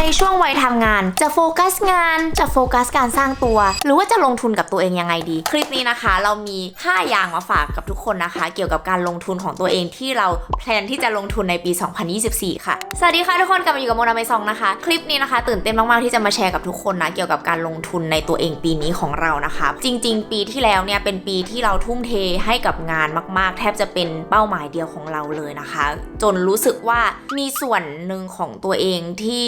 ในช่วงวัยทำงาน จะโฟกัสงาน จะโฟกัสการสร้างตัว หรือว่าจะลงทุนกับตัวเองยังไงดี คลิปนี้นะคะ เรามี 5 อย่างมาฝากกับทุกคนนะคะ เกี่ยวกับการลงทุนของตัวเองที่เราแพลนที่จะลงทุนในปี 2024 ค่ะ สวัสดีค่ะทุกคนกลับมาอยู่กับโมนาเมซองนะคะ คลิปนี้นะคะ ตื่นเต้นมากๆที่จะมาแชร์กับทุกคนนะเกี่ยวกับการลงทุนในตัวเองปีนี้ของเรานะคะ จริง ๆ ปีที่แล้วเนี่ยเป็นปีที่เราทุ่มเทให้กับงานมาก ๆ แทบจะเป็นเป้าหมายเดียวของเราเลยนะคะ จนรู้สึกว่ามีส่วนหนึ่งของตัวเองที่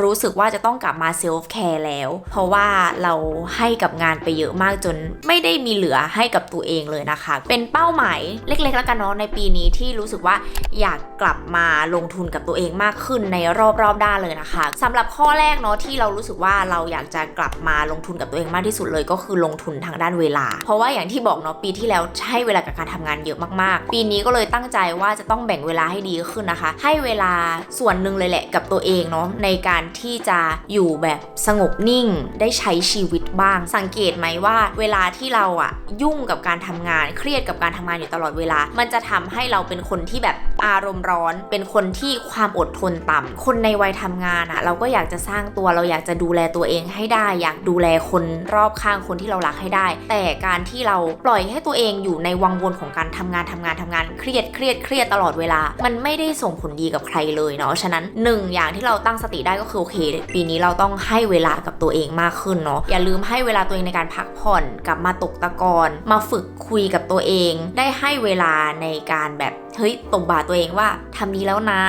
รู้สึกว่าจะต้องกลับมาเซลฟ์แคร์แล้ว เพราะว่าเราให้กับงานไปเยอะมากจนไม่ได้มีเหลือให้กับตัวเองเลยนะคะ เป็นเป้าหมายเล็กๆแล้วกันเนาะในปีนี้ที่รู้สึกว่าอยากกลับมาลงทุนกับตัวเองมากขึ้นในรอบๆด้านเลยนะคะสำหรับข้อแรกเนาะที่เรารู้สึกว่าเราอยากจะกลับมาลงทุนกับตัวเองมากที่สุดเลย ก็คือลงทุนทางด้านเวลา เพราะว่าอย่างที่บอกเนาะปีที่แล้วให้เวลากับการทำงานเยอะมากๆ ปีนี้ก็เลยตั้งใจว่าจะต้องแบ่งเวลาให้ดีขึ้นนะคะ ให้เวลาส่วนหนึ่งเลยแหละกับตัวเองเนาะในการที่จะอยู่แบบสงบนิ่งได้ใช้ชีวิตบ้าง สังเกตไหมว่า เวลาที่เราอะยุ่งกับการทำงาน เครียดกับการทำงานอยู่ตลอดเวลา มันจะทำให้เราเป็นคนที่แบบ อารมณ์ร้อน เป็นคนที่ความอดทนต่ำคนในวัยทำงานอะเราก็อยากจะสร้างตัวเราอยากจะดูแลตัวเองให้ได้ อยากดูแลคนรอบข้างคนที่เรารักให้ได้ แต่การที่เราปล่อยให้ตัวเองอยู่ในวังวนของการทำงานทำงานทำงานเครียดเครียดเครียดตลอดเวลา มันไม่ได้ส่งผลดีกับใครเลยเนาะฉะนั้นหนึ่งอย่างที่เราตั้งสติได้ก็คือโอเค ปีนี้เราต้องให้เวลากับตัวเองมากขึ้นเนาะอย่าลืมให้เวลาตัวเองในการพักผ่อนกลับมาตกตะกอนมาฝึกคุยกับตัวเอง ได้ให้เวลาในการแบบเฮ้ยตบบาตัวเองว่าทำดีแล้วนะ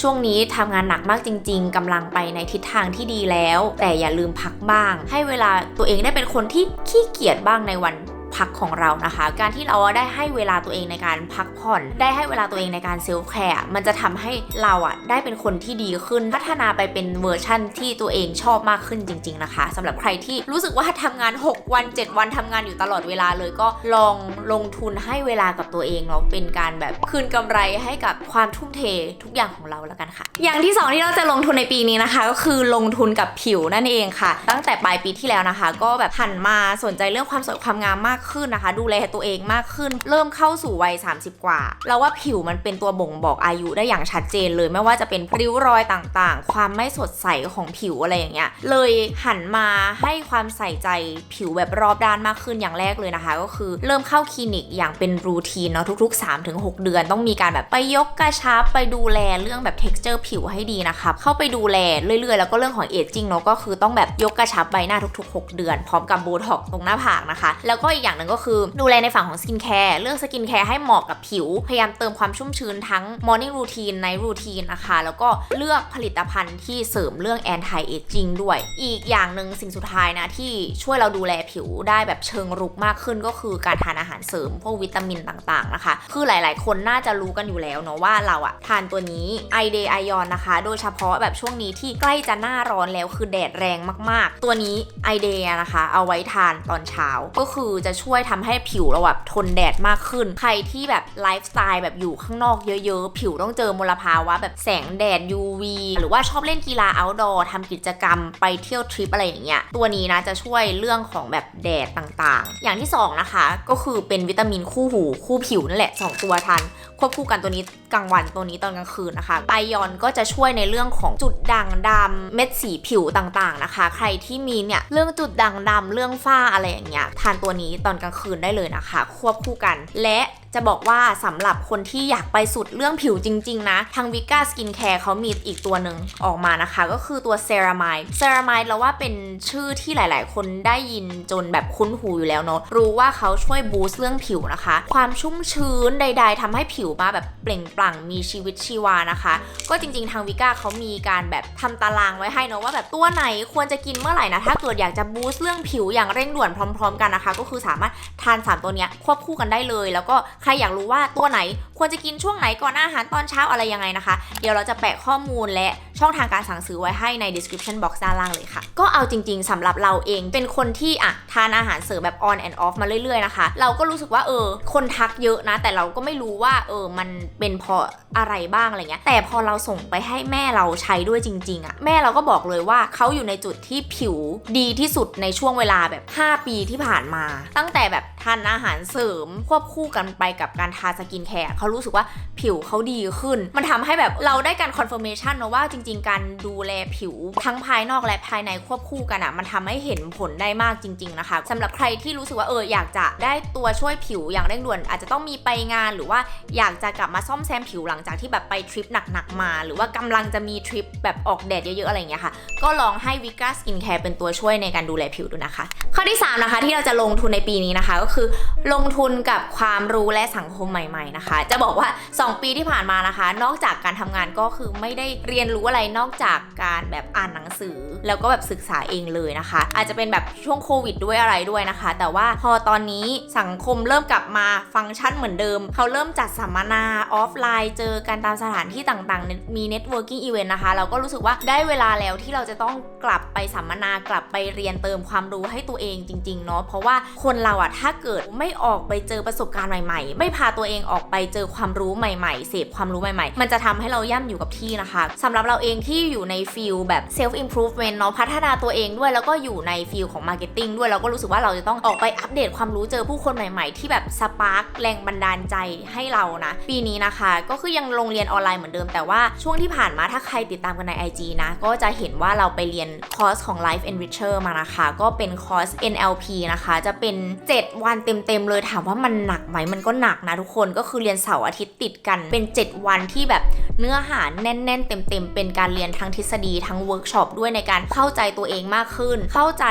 ช่วงนี้ทำงานหนักมากจริง ๆกำลังไปในทิศทางที่ดีแล้ว แต่อย่าลืมพักบ้าง ให้เวลาตัวเองได้เป็นคนที่ขี้เกียจบ้างในวัน พักของเรานะคะ การที่เราได้ให้เวลาตัวเองในการพักผ่อน ได้ให้เวลาตัวเองในการเซลฟ์แคร์มันจะทำให้เราอะได้เป็นคนที่ดีขึ้น พัฒนาไปเป็นเวอร์ชั่นที่ตัวเองชอบมากขึ้นจริง ๆนะคะสำหรับใครที่รู้สึกว่าทำงาน 6 วัน 7 วันทำงานอยู่ตลอดเวลาเลยก็ลองลงทุนให้เวลากับตัวเองเนาะเป็นการแบบคืนกำไรให้กับความทุ่มเททุกอย่างของเราแล้วกันค่ะ อย่างที่สองที่เราจะลงทุนในปีนี้นะคะ ก็คือลงทุนกับผิวนั่นเองค่ะ ตั้งแต่ปลายปีที่แล้วนะคะ ก็แบบหันมาสนใจเรื่องความสวยความงามมากขึ้นนะคะ ดูแลตัวเองมากขึ้น เริ่มเข้าสู่วัย 30 กว่า เราว่าผิวมันเป็นตัวบ่งบอกอายุได้อย่างชัดเจนเลยไม่ว่าจะเป็นริ้วรอยต่างๆ ความไม่สดใสของผิวอะไรอย่างเงี้ย เลยหันมาให้ความใส่ใจผิวแบบรอบด้านมากขึ้นอย่างแรกเลยนะคะ ก็คือเริ่มเข้าคลินิกอย่างเป็นรูทีนเนาะทุก ๆ 3-6 เดือน ต้องมีการแบบไปยกกระชับไปดูแลเรื่องแบบ texture ผิวให้ดีนะคะเข้าไปดูแลเรื่อยๆ แล้วก็เรื่องของเอจจิ้งเนาะก็คือต้องแบบยกกระชับใบหน้าทุก ๆ 6 เดือน พร้อมกับโบท็อกตรงหน้าผากนะคะ แล้วก็อีกอย่างหนึ่งก็คือ ดูแลในฝั่งของสกินแคร์เลือกสกินแคร์ให้เหมาะกับผิว พยายามเติมความชุ่มชื้นทั้ง morning routine night routine นะคะ แล้วก็เลือกผลิตภัณฑ์ที่เสริมเรื่อง anti aging ด้วย อีกอย่างหนึ่งสิ่งสุดท้ายนะ ที่ช่วยเราดูแลผิวได้แบบเชิงรุกมากขึ้นก็คือการทานอาหารเสริมพวกวิตามินต่างๆนะคะ คือหลาย ๆ คนน่าจะรู้กันอยู่แล้วเนาะว่าเราอะทานตัวนี้ i d a y ion นะคะ โดยเฉพาะแบบช่วงนี้ที่ใกล้จะหน้าร้อนแล้วคือแดดแรงมาก ๆ ตัวนี้ i d a y นะคะ เอาไว้ทานตอนเช้าก็คือจะช่วย่วยทำให้ผิวเราแบบทนแดดมากขึ้น ใครที่แบบไลฟ์สไตล์แบบอยู่ข้างนอกเยอะๆ ผิวต้องเจอมลภาวะแบบแสงแดด UV หรือว่าชอบเล่นกีฬา outdoor ทำกิจกรรมไปเที่ยวทริปอะไรอย่างเงี้ย ตัวนี้นะจะช่วยเรื่องของแบบแดดต่างๆ อย่างที่สองนะคะ ก็คือเป็นวิตามินคู่หูคู่ผิวนั่นแหละสองตัวทานควบคู่กันตัวนี้กลางวันตัวนี้ตอนกลางคืนนะคะไบยอนก็จะช่วยในเรื่องของจุดด่างดำเม็ดสีผิวต่างๆนะคะ ใครที่มีเนี่ยเรื่องจุดด่างดำเรื่องฝ้าอะไรอย่างเงี้ยทานตัวนี้ตอนอนกลางคืนได้เลยนะคะ ควบคู่กัน และ จะบอกว่าสำหรับคนที่อยากไปสุดเรื่องผิวจริง ๆ นะ ทางวิก้าสกินแคร์เขามีอีกตัวหนึ่งออกมานะคะ ก็คือตัวเซรามายเซรามายเราว่าเป็นชื่อที่หลาย ๆ คนได้ยินจนแบบคุ้นหูอยู่แล้วเนาะรู้ว่าเขาช่วยบูสต์เรื่องผิวนะคะ ความชุ่มชื้นใด ๆทำให้ผิวมาแบบเปล่งปลั่งมีชีวิตชีวานะคะ ก็จริง ๆ ทางวิก้าเขามีการแบบทำตารางไว้ให้เนาะว่าแบบตัวไหนควรจะกินเมื่อไหร่นะถ้าเกิดอยากจะบูสต์เรื่องผิวอย่างเร่งด่วนพร้อม ๆ กันนะคะ ก็คือสามารถทาน 3 ตัวเนี้ยควบคู่กันได้เลย แล้วก็ใครอยากรู้ว่าตัวไหน ควรจะกินช่วงไหนก่อนอาหารตอนเช้าอะไรยังไงนะคะ เดี๋ยวเราจะแปะข้อมูลและช่องทางการสั่งซื้อไว้ให้ใน description box ด้านล่างเลยค่ะ ก็เอาจริงๆสำหรับเราเองเป็นคนที่อะทานอาหารเสริมแบบ on and off มาเรื่อยๆนะคะ เราก็รู้สึกว่าเออคนทักเยอะนะ แต่เราก็ไม่รู้ว่าเออมันเป็นเพราะอะไรบ้างอะไรเงี้ย แต่พอเราส่งไปให้แม่เราใช้ด้วยจริง ๆอะแม่เราก็บอกเลยว่าเขาอยู่ในจุดที่ผิวดีที่สุดในช่วงเวลาแบบ 5 ปีที่ผ่านมา ตั้งแต่แบบทานอาหารเสริมควบคู่กันไปกับการทาสกินแคร์เขารู้สึกว่าผิวเขาดีขึ้น มันทำให้แบบเราได้การคอนเฟิร์มชันนะว่าจริง ๆ การดูแลผิวทั้งภายนอกและภายในควบคู่กันอะมันทำให้เห็นผลได้มากจริง ๆ นะคะสำหรับใครที่รู้สึกว่าเอออยากจะได้ตัวช่วยผิวอย่างเร่งด่วน อาจจะต้องมีไปงานหรือว่าอยากจะกลับมาซ่อมแซมผิวหลังจากที่แบบไปทริปหนักๆมา หรือว่ากำลังจะมีทริปแบบออกแดดเยอะๆอะไรอย่างเงี้ยค่ะก็ลองให้วิก้าสกินแคร์เป็นตัวช่วยในการดูแลผิวดูนะคะ ข้อที่ 3 นะคะ ที่เราจะลงทุนในปีนี้นะคะ ก็คือลงทุนกับความรู้และสังคมใหม่ ๆ นะคะ จะบอกว่า 2 ปีที่ผ่านมานะคะ นอกจากการทำงานก็คือไม่ได้เรียนรู้อะไรนอกจากการแบบอ่านหนังสือ แล้วก็แบบศึกษาเองเลยนะคะ อาจจะเป็นแบบช่วงโควิดด้วยอะไรด้วยนะคะ แต่ว่าพอตอนนี้สังคมเริ่มกลับมาฟังก์ชันเหมือนเดิม เขาเริ่มจัดสัมมนาออฟไลน์ เจอกันตามสถานที่ต่างๆ มี networking event นะคะ เราก็รู้สึกว่าได้เวลาแล้วที่เราจะต้องกลับไปสัมมนากลับไปเรียนเติมความรู้ให้ตัวเองจริงๆเนาะเพราะว่าคนเราอะถ้าเกิดไม่ออกไปเจอประสบการณ์ใหม่ ๆ ไม่พาตัวเองออกไปเจอความรู้ใหม่ๆ เสพความรู้ใหม่ๆ มันจะทำให้เราย่ำอยู่กับที่นะคะสำหรับเราเองที่อยู่ในฟิลแบบ self improvement เนาะพัฒนาตัวเองด้วยแล้วก็อยู่ในฟิลของ marketing ด้วยเราก็รู้สึกว่าเราจะต้องออกไปอัปเดตความรู้เจอผู้คนใหม่ ๆ ที่แบบสปาร์กแรงบันดาลใจให้เรานะปีนี้นะคะ ก็คือยังลงเรียนออนไลน์เหมือนเดิมแต่ว่าช่วงที่ผ่านมาถ้าใครติดตามกันใน IG นะก็จะเห็นว่าเราไปเรียนคอร์สของ Life Enricher มานะคะ ก็เป็นคอร์ส NLP นะคะ จะเป็น 7 วันเต็มๆเลยถามว่ามันหนักไหมมันก็หนักนะทุกคนก็คือเรียนาร์อาทิตย์ติดกันเป็น 7 วันที่แบบเนื้อหาแน่น ๆ เต็ม ๆ เป็นการเรียนทั้งทฤษฎีทั้งเวิร์กช็อปด้วยในการเข้าใจตัวเองมากขึ้น เข้าใจ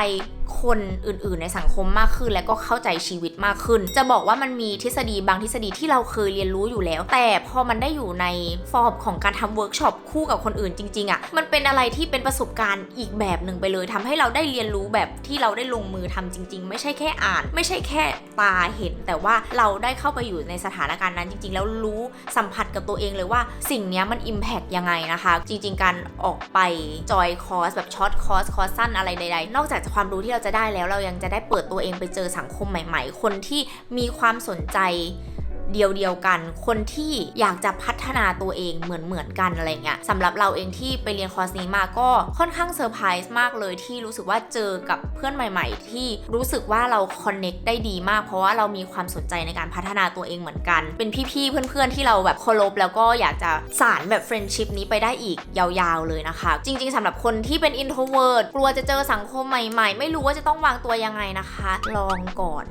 คนอื่นๆ ในสังคมมากขึ้น และก็เข้าใจชีวิตมากขึ้น จะบอกว่ามันมีทฤษฎีบางทฤษฎีที่เราเคยเรียนรู้อยู่แล้ว แต่พอมันได้อยู่ในฟอร์มของการทำเวิร์กช็อปคู่กับคนอื่นจริงๆอะ่ะมันเป็นอะไรที่เป็นประสบการณ์อีกแบบหนึ่งไปเลยทำให้เราได้เรียนรู้แบบที่เราได้ลงมือทำจริง ๆ ไม่ใช่แค่อ่าน ไม่ใช่แค่ตาเห็น แต่ว่าเราได้เข้าไปอยู่ในสถานการณ์นั้นจริง ๆ แล้วรู้สัมผัสกับตัวเองเลยว่าสิ่งนี้มันอิมแพกยังไงนะคะ จริง ๆ การออกไปจอยคอร์สแบบช็อตคอร์สคอร์สสั้นอะไรใดๆ นอกจากความรู้ที่เราจะได้แล้วเรายังจะได้เปิดตัวเองไปเจอสังคมใหม่ ๆ คนที่มีความสนใจ เดียวเดียวๆกัน คนที่อยากจะพัฒนาตัวเองเหมือนเหมือนๆกันอะไรเงี้ยสำหรับเราเองที่ไปเรียนคอร์สนี้มาก็ค่อนข้างเซอร์ไพรส์มากเลยที่รู้สึกว่าเจอกับเพื่อนใหม่ ๆ ที่รู้สึกว่าเราคอนเน็กได้ดีมาก เพราะว่าเรามีความสนใจในการพัฒนาตัวเองเหมือนกัน เป็นพี่ๆเพื่อนๆที่เราแบบเคารพแล้วก็อยากจะสานแบบเฟรนด์ชิพนี้ไปได้อีกยาวๆเลยนะคะ จริง ๆสำหรับคนที่เป็น introvert กลัวจะเจอสังคมใหม่ ๆ ไม่รู้ว่าจะต้องวางตัวยังไงนะคะ ลองก่อน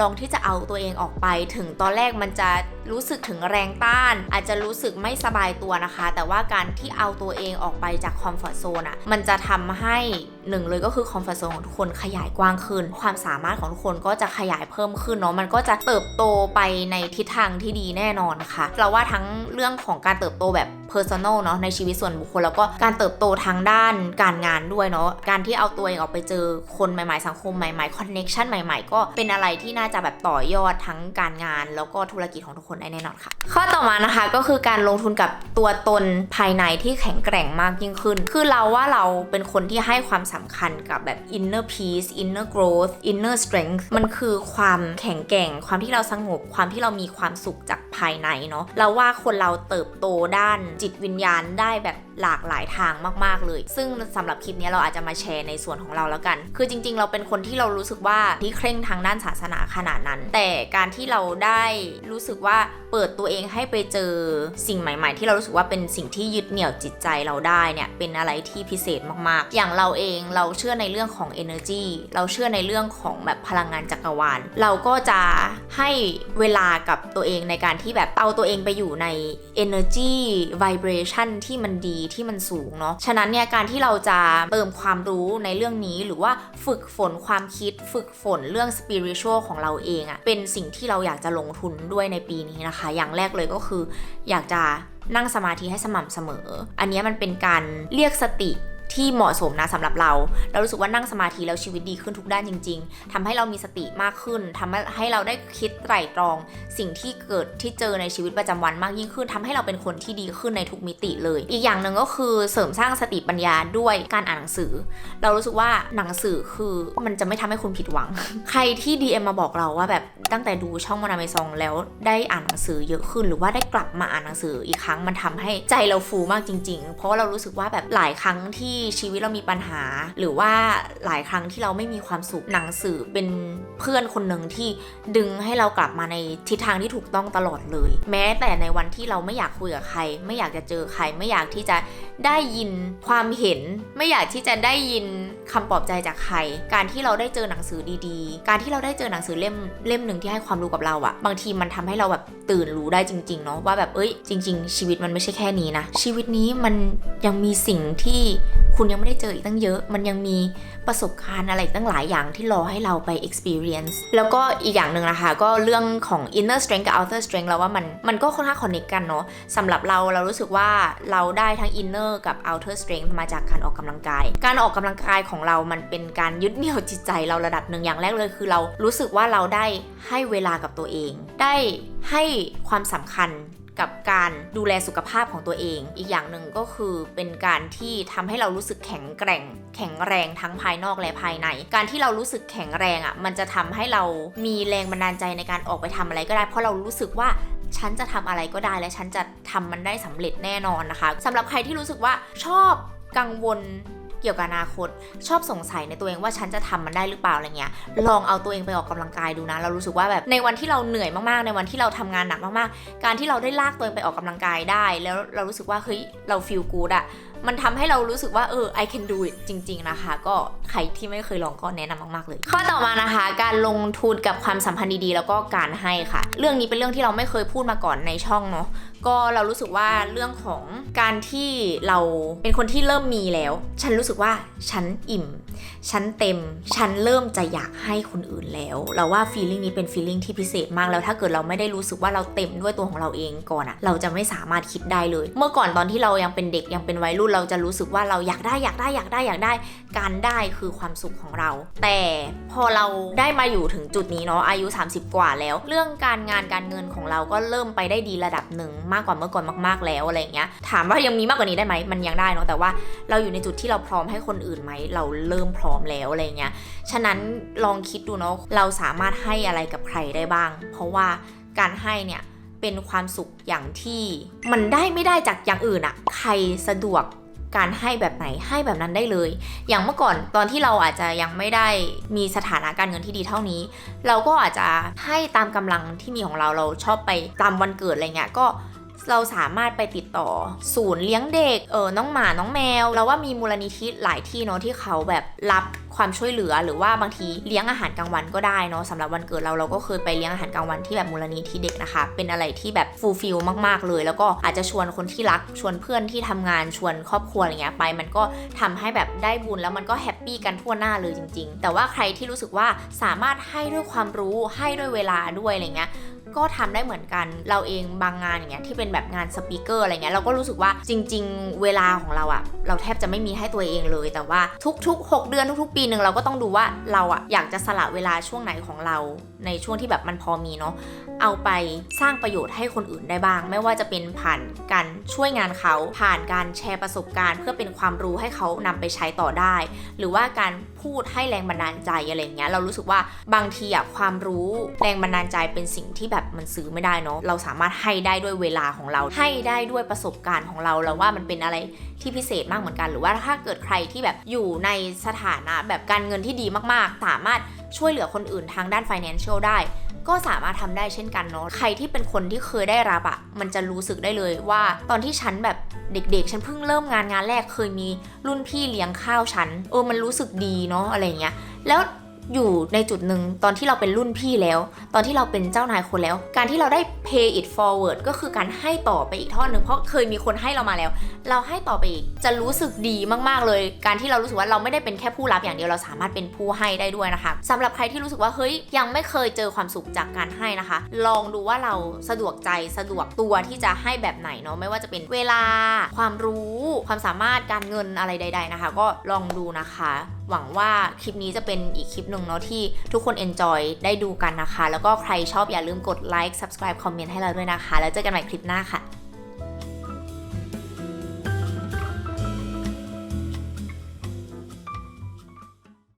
ลองที่จะเอาตัวเองออกไป ถึงตอนแรกมันจะรู้สึกถึงแรงต้าน อาจจะรู้สึกไม่สบายตัวนะคะ แต่ว่าการที่เอาตัวเองออกไปจากคอมฟอร์ทโซนอะมันจะทำให้หนึ่งเลยก็คือคอมฟอร์ทโซนของทุกคนขยายกว้างขึ้น ความสามารถของทุกคนก็จะขยายเพิ่มขึ้นเนาะมันก็จะเติบโตไปในทิศทางที่ดีแน่นอนค่ะเราว่าทั้งเรื่องของการเติบโตแบบ personal เนาะในชีวิตส่วนบุคคลแล้วก็การเติบโตทางด้านการงานด้วยเนาะการที่เอาตัวเองออกไปเจอคนใหม่ๆ สังคมใหม่ๆ connection ใหม่ๆ ก็เป็นอะไรที่น่าจะแบบต่อยอดทั้งการงาน แล้วก็ธุรกิจของทุกคนได้แน่นอนค่ะ ข้อต่อมานะคะก็คือการลงทุนกับตัวตนภายในที่แข็งแกร่งมากยิ่งขึ้น คือเราว่าเราเป็นคนที่ให้ความสำคัญกับแบบ inner peace inner growth inner strength มันคือความแข็งแกร่ง ความที่เราสงบ ความที่เรามีความสุขจากภายในเนาะ เราว่าคนเราเติบโตด้านจิตวิญญาณได้แบบหลากหลายทางมากๆเลย ซึ่งสำหรับคลิปนี้เราอาจจะมาแชร์ในส่วนของเราแล้วกัน คือจริง ๆ เราเป็นคนที่เรารู้สึกว่าที่เคร่งทางด้านศาสนาขนาดนั้น แต่การที่เราได้รู้สึกว่าเปิดตัวเองให้ไปเจอสิ่งใหม่ ๆ ที่เรารู้สึกว่าเป็นสิ่งที่ยึดเหนี่ยวจิตใจเราได้เนี่ยเป็นอะไรที่พิเศษมากๆ อย่างเราเองเราเชื่อในเรื่องของ energy เราเชื่อในเรื่องของแบบพลังงานจักรวาล เราก็จะให้เวลากับตัวเองในการที่แบบเอาตัวเองไปอยู่ใน energy vibration ที่มันดีที่มันสูงเนาะ ฉะนั้นเนี่ยการที่เราจะเติมความรู้ในเรื่องนี้หรือว่าฝึกฝนความคิด ฝึกฝนเรื่องสปิริตชัลของเราเองอะเป็นสิ่งที่เราอยากจะลงทุนด้วยในปีนี้นะคะ อย่างแรกเลยก็คือ อยากจะนั่งสมาธิให้สม่ำเสมอ อันนี้มันเป็นการเรียกสติ ที่เหมาะสมนะสำหรับเรา เรารู้สึกว่านั่งสมาธิแล้วชีวิตดีขึ้นทุกด้านจริง ๆทำให้เรามีสติมากขึ้นทำให้เราได้คิดไตร่ตรอง สิ่งที่เกิดที่เจอในชีวิตประจำวันมากยิ่งขึ้นทำให้เราเป็นคนที่ดีขึ้นในทุกมิติเลย อีกอย่างหนึ่งก็คือเสริมสร้างสติปัญญาด้วยการอ่านหนังสือ เรารู้สึกว่าหนังสือคือมันจะไม่ทำให้คุณผิดหวัง ใครที่ DM มาบอกเราว่าแบบตั้งแต่ดูช่องมานาเมซองแล้วได้อ่านหนังสือเยอะขึ้น หรือว่าได้กลับมาอ่านหนังสืออีกครั้งมันทำให้ใจเราฟูมากจริง ๆ เพราะเรารู้สึกว่าแบบหลายครั้งที่ชีวิตเรามีปัญหา หรือว่าหลายครั้งที่เราไม่มีความสุขหนังสือเป็นเพื่อนคนหนึ่งที่ดึงให้เรากลับมาในทิศทางที่ถูกต้องตลอดเลย แม้แต่ในวันที่เราไม่อยากคุยกับใคร ไม่อยากจะเจอใคร ไม่อยากที่จะได้ยินความเห็น ไม่อยากที่จะได้ยินคำปลอบใจจากใคร การที่เราได้เจอหนังสือดีๆ การที่เราได้เจอหนังสือเล่มเล่มหนึ่งที่ให้ความรู้กับเราอะบางทีมันทำให้เราแบบตื่นรู้ได้จริงๆเนาะว่าแบบเอ้ยจริง ๆ ชีวิตมันไม่ใช่แค่นี้นะชีวิตนี้มันยังมีสิ่งที่คุณยังไม่ได้เจออีกตั้งเยอะ มันยังมีประสบการณ์อะไรตั้งหลายอย่างที่รอให้เราไป experience แล้วก็อีกอย่างหนึ่งนะคะ ก็เรื่องของ inner strength กับ outer strength เราว่ามันมันก็ค่อนข้าง connect กันเนาะสำหรับเราเรารู้สึกว่าเราได้ทั้ง inner กับ outer strength มาจากการออกกำลังกาย การออกกำลังกายของเรามันเป็นการยึดเหนี่ยวจิตใจเราระดับหนึ่งอย่างแรกเลย คือเรารู้สึกว่าเราได้ให้เวลากับตัวเอง ได้ให้ความสำคัญ กับการดูแลสุขภาพของตัวเอง อีกอย่างหนึ่งก็คือเป็นการที่ทำให้เรารู้สึกแข็งแกร่ง แข็งแรงทั้งภายนอกและภายใน การที่เรารู้สึกแข็งแรงอะ่ะ มันจะทำให้เรามีแรงบันดาลใจในการออกไปทำอะไรก็ได้ เพราะเรารู้สึกว่าฉันจะทำอะไรก็ได้และฉันจะทำมันได้สำเร็จแน่นอนนะคะสำหรับใครที่รู้สึกว่าชอบกังวล เกี่ยวกับอนาคต ชอบสงสัยในตัวเองว่าฉันจะทำมันได้หรือเปล่าอะไรเงี้ยลองเอาตัวเองไปออกกำลังกายดูนะ เรารู้สึกว่าแบบในวันที่เราเหนื่อยมากๆ ในวันที่เราทำงานหนักมากๆ การที่เราได้ลากตัวเองไปออกกำลังกายได้ แล้วเรารู้สึกว่าเฮ้ยเราฟีลกูดอะ มันทำให้เรารู้สึกว่าเออ I can do it จริง ๆนะคะ ก็ใครที่ไม่เคยลองก็แนะนำมาก ๆ เลย ข้อต่อมานะคะ การลงทุนกับความสัมพันธ์ดีๆ แล้วก็การให้ค่ะ เรื่องนี้เป็นเรื่องที่เราไม่เคยพูดมาก่อนในช่องเนาะก็เรารู้สึกว่าเรื่องของการที่เราเป็นคนที่เริ่มมีแล้ว ฉันรู้สึกว่าฉันอิ่ม ฉันเต็ม ฉันเริ่มจะอยากให้คนอื่นแล้ว เราว่าฟีลลิ่งนี้เป็นฟีลลิ่งที่พิเศษมากแล้วถ้าเกิดเราไม่ได้รู้สึกว่าเราเต็มด้วยตัวของเราเองก่อนอะเราจะไม่สามารถคิดได้เลย เมื่อก่อนตอนที่เรายังเป็นเด็กยังเป็นวัยรุ่นเราจะรู้สึกว่าเราอยากได้อยากได้อยากได้อยากได้ การได้คือความสุขของเรา แต่พอเราได้มาอยู่ถึงจุดนี้เนาะอายุ 30 กว่าแล้ว เรื่องการงานการเงินของเราก็เริ่มไปได้ดีระดับหนึ่งมากกว่าเมื่อก่อนมาก ๆ แล้วอะไรเงี้ยถามว่ายังมีมากกว่านี้ได้ไหมมันยังได้เนาะแต่ว่าเราอยู่ในจุดที่เราพร้อมให้คนอื่นไหมเราเริ่มพร้อมแล้วอะไรเงี้ยฉะนั้นลองคิดดูเนาะเราสามารถให้อะไรกับใครได้บ้าง เพราะว่าการให้เนี่ยเป็นความสุขอย่างที่มันได้ไม่ได้จากอย่างอื่นอะใครสะดวก การให้แบบไหนให้แบบนั้นได้เลย อย่างเมื่อก่อนตอนที่เราอาจจะยังไม่ได้มีสถานะการเงินที่ดีเท่านี้ เราก็อาจจะให้ตามกำลังที่มีของเราเราชอบไปตามวันเกิดอะไรเงี้ยก็ เราสามารถไปติดต่อ ศูนย์เลี้ยงเด็กเออน้องหมาน้องแมวเราว่ามีมูลนิธิหลายที่เนาะที่เขาแบบรับความช่วยเหลือหรือว่าบางทีเลี้ยงอาหารกลางวันก็ได้เนาะสำหรับวันเกิดเราเราก็เคยไปเลี้ยงอาหารกลางวันที่แบบมูลนิธิเด็กนะคะ เป็นอะไรที่แบบฟูลฟิลมากๆเลย แล้วก็อาจจะชวนคนที่รักชวนเพื่อนที่ทำงานชวนครอบครัวอะไรเงี้ยไป มันก็ทำให้แบบได้บุญแล้วมันก็แฮปปี้กันทั่วหน้าเลยจริง ๆ แต่ว่าใครที่รู้สึกว่าสามารถให้ด้วยความรู้ให้ด้วยเวลาด้วยอะไรเงี้ย ก็ทำได้เหมือนกัน เราเองบางงานอย่างเงี้ยที่เป็นแบบงานสปีกเกอร์อะไรเงี้ยเราก็รู้สึกว่าจริง ๆ เวลาของเราอะเราแทบจะไม่มีให้ตัวเองเลย แต่ว่าทุกๆ 6 เดือนทุกๆ ปีหนึ่งเราก็ต้องดูว่าเราอะอยากจะสละเวลาช่วงไหนของเรา ในช่วงที่แบบมันพอมีเนาะเอาไปสร้างประโยชน์ให้คนอื่นได้บ้าง ไม่ว่าจะเป็นผ่านการช่วยงานเขาผ่านการแชร์ประสบการณ์ เพื่อเป็นความรู้ให้เขานำไปใช้ต่อได้ หรือว่าการพูดให้แรงบันดาลใจอะไรเงี้ยเรารู้สึกว่าบางทีอะความรู้แรงบันดาลใจเป็นสิ่งที่แบบมันซื้อไม่ได้เนาะเราสามารถให้ได้ด้วยเวลาของเรา ให้ได้ด้วยประสบการณ์ของเราเราว่ามันเป็นอะไรที่พิเศษมากเหมือนกัน หรือว่าถ้าเกิดใครที่แบบอยู่ในสถานะแบบการเงินที่ดีมากๆ สามารถช่วยเหลือคนอื่นทางด้าน financial ได้ก็สามารถทำได้เช่นกันเนาะ ใครที่เป็นคนที่เคยได้รับอะ่ะ มันจะรู้สึกได้เลยว่าตอนที่ฉันแบบเด็กๆ ฉันเพิ่งเริ่มงานงานแรกเคยมีรุ่นพี่เลี้ยงข้าวฉัน เออ มันรู้สึกดีเนาะอะไรเงี้ย แล้ว อยู่ในจุดหนึ่งตอนที่เราเป็นรุ่นพี่แล้ว ตอนที่เราเป็นเจ้านายคนแล้ว การที่เราได้ pay it forward ก็คือการให้ต่อไปอีกทอดหนึ่งเพราะเคยมีคนให้เรามาแล้ว เราให้ต่อไปอีกจะรู้สึกดีมากๆเลย การที่เรารู้สึกว่าเราไม่ได้เป็นแค่ผู้รับอย่างเดียวเราสามารถเป็นผู้ให้ได้ด้วยนะคะสำหรับใครที่รู้สึกว่าเฮ้ยยังไม่เคยเจอความสุขจากการให้นะคะ ลองดูว่าเราสะดวกใจสะดวกตัวที่จะให้แบบไหนเนาะไม่ว่าจะเป็นเวลา ความรู้ ความสามารถการเงินอะไรใด ๆนะคะ ก็ลองดูนะคะหวังว่าคลิปนี้จะเป็นอีกคลิปหนึ่งเนาะที่ทุกคน enjoy ได้ดูกันนะคะ แล้วก็ใครชอบอย่าลืมกดไลค์ subscribe คอมเมนต์ให้เราด้วยนะคะ แล้วเจอกันใหม่คลิปหน้าค่ะ